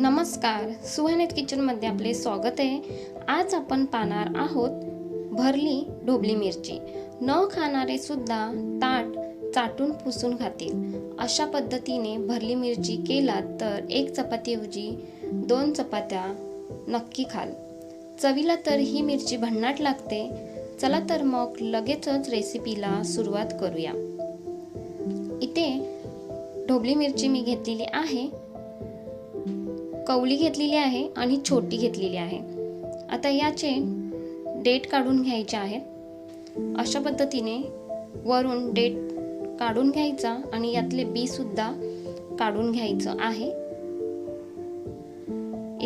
नमस्कार सुहानेत किचनमध्ये आपले स्वागत आहे. आज आपण पाहणार आहोत भरली ढोबली मिरची. न खाणारे सुद्धा ताट चाटून पुसून खातील. अशा पद्धतीने भरली मिरची केलात तर एक चपातीऐवजी दोन चपात्या नक्की खाल. चवीला तर ही मिरची भन्नाट लागते. चला तर मग लगेचच रेसिपीला सुरुवात करूया. इथे ढोबली मिरची मी घेतलेली आहे. कवली घेतलेली आहे आणि छोटी घेतलेली आहे. आता याचे डेट काढून घ्यायचे आहेत. अशा पद्धतीने वरून डेट काढून घ्यायचा आणि यातले बी सुद्धा काढून घ्यायचं आहे.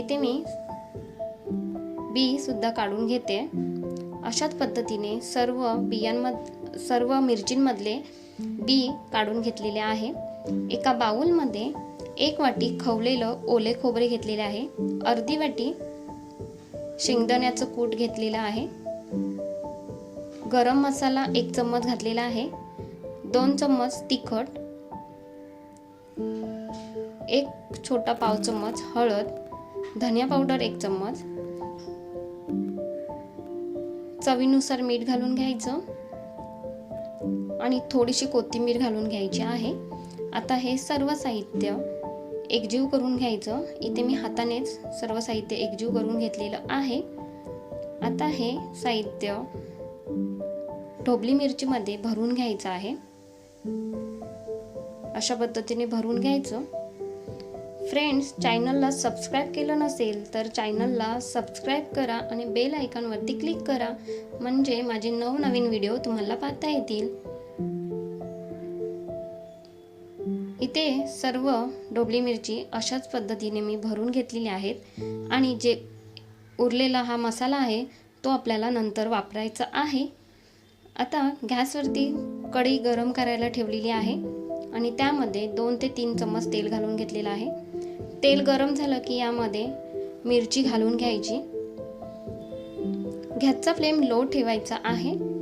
इथे मी बी सुद्धा काढून घेते. अशाच पद्धतीने सर्व बियांमध सर्व मिरचींमधले बी काढून घेतलेले आहे. एका बाऊलमध्ये एक वाटी खवलेलं ओले खोबरे घेतलेले आहे. अर्धी वाटी शेंगदाण्याचं कूट घेतलेलं आहे. गरम मसाला एक चम्मच घातलेला आहे. दोन चम्मच तिखट. एक छोटा पाव चम्मच हळद. धनिया पावडर एक चम्मच. चवीनुसार मीठ घालून घ्यायचं. आणि थोडीशी कोथिंबीर घालून घ्यायची आहे. आता हे सर्व साहित्य एकजीव करून घ्यायचं. इथे मी हातानेच सर्व साहित्य एकजीव करून घेतलेलं आहे. आता हे साहित्य ढोबली मिरचीमध्ये भरून घ्यायचं आहे. अशा पद्धतीने भरून घ्यायचं. फ्रेंड्स चॅनलला सबस्क्राईब केलं नसेल तर चॅनलला सबस्क्राईब करा आणि बेल आयकॉनवरती क्लिक करा. म्हणजे माझे नवनवीन व्हिडिओ तुम्हाला पाहता येतील. इथे सर्व डोबली मिरची अशाच पद्धतीने मी भरून घेतलेली आहेत आणि जे उरलेला हा मसाला आहे तो आपल्याला नंतर वापरायचा आहे. आता गॅसवरती कढई गरम करायला ठेवलेली आहे आणि त्यामध्ये दोन ते तीन चम्मच तेल घालून घेतलेलं आहे. तेल गरम झालं की यामध्ये मिरची घालून घ्यायची. गॅसचा फ्लेम लो ठेवायचा आहे.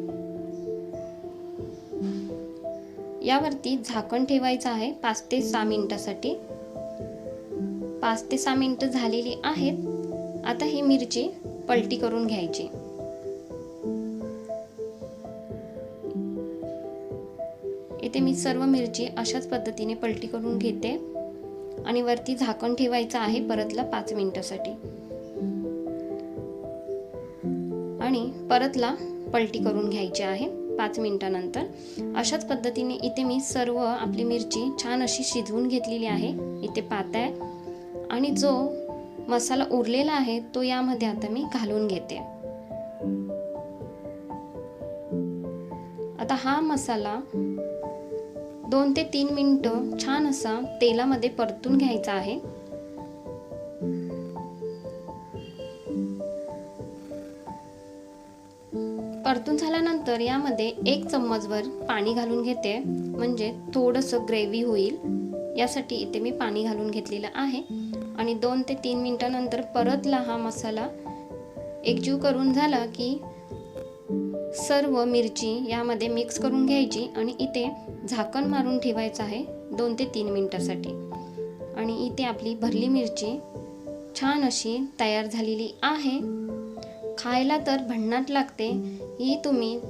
यावरती झाकण ठेवायचं आहे पाच ते सहा मिनटासाठी. पाच ते सहा मिनटं झालेली आहेत. आता ही मिरची पलटी करून घ्यायची. इथे मी सर्व मिरची अशाच पद्धतीने पलटी करून घेते. आणि वरती झाकण ठेवायचं आहे परतला पाच मिनटासाठी. आणि परतला पलटी करून घ्यायची आहे. पाच मिनटानंतर. अशाच पद्धतीने इथे मी सर्व आपली मिरची छान अशी शिजवून घेतलेली आहे. इथे पात आहे. आणि जो मसाला उरलेला आहे तो यामध्ये आता मी घालून घेते. आता हा मसाला दोन ते तीन मिनटं छान असा तेलामध्ये परतून घ्यायचा आहे. परतून झाल्यानंतर यामध्ये एक चम्मचभर पाणी घालून घेते. म्हणजे थोडंसं ग्रेव्ही होईल. यासाठी इथे मी पाणी घालून घेतलेलं आहे. आणि दोन ते तीन मिनटानंतर परतला हा मसाला. एकजीव करून झाला की सर्व मिरची यामध्ये मिक्स करून घ्यायची आणि इथे झाकण मारून ठेवायचं आहे दोन ते तीन मिनटासाठी. आणि इथे आपली भरली मिरची छान अशी तयार झालेली आहे. खायला तर भन्नाट लागते ही तुम्ही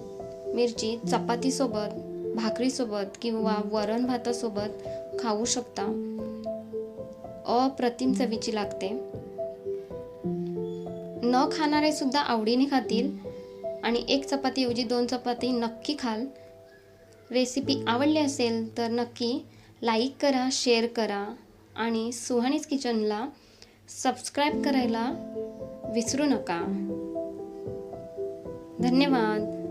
मिरची चपातीसोबत भाकरीसोबत किंवा वरण भातासोबत खाऊ शकता. अप्रतिम चवीची लागते. न खाणारे सुद्धा आवडीने खातील आणि एक चपातीऐवजी दोन चपाती नक्की खाल. रेसिपी आवडली असेल तर नक्की लाईक करा शेअर करा आणि सुहानीज किचनला सबस्क्राईब करायला विसरू नका. धन्यवाद.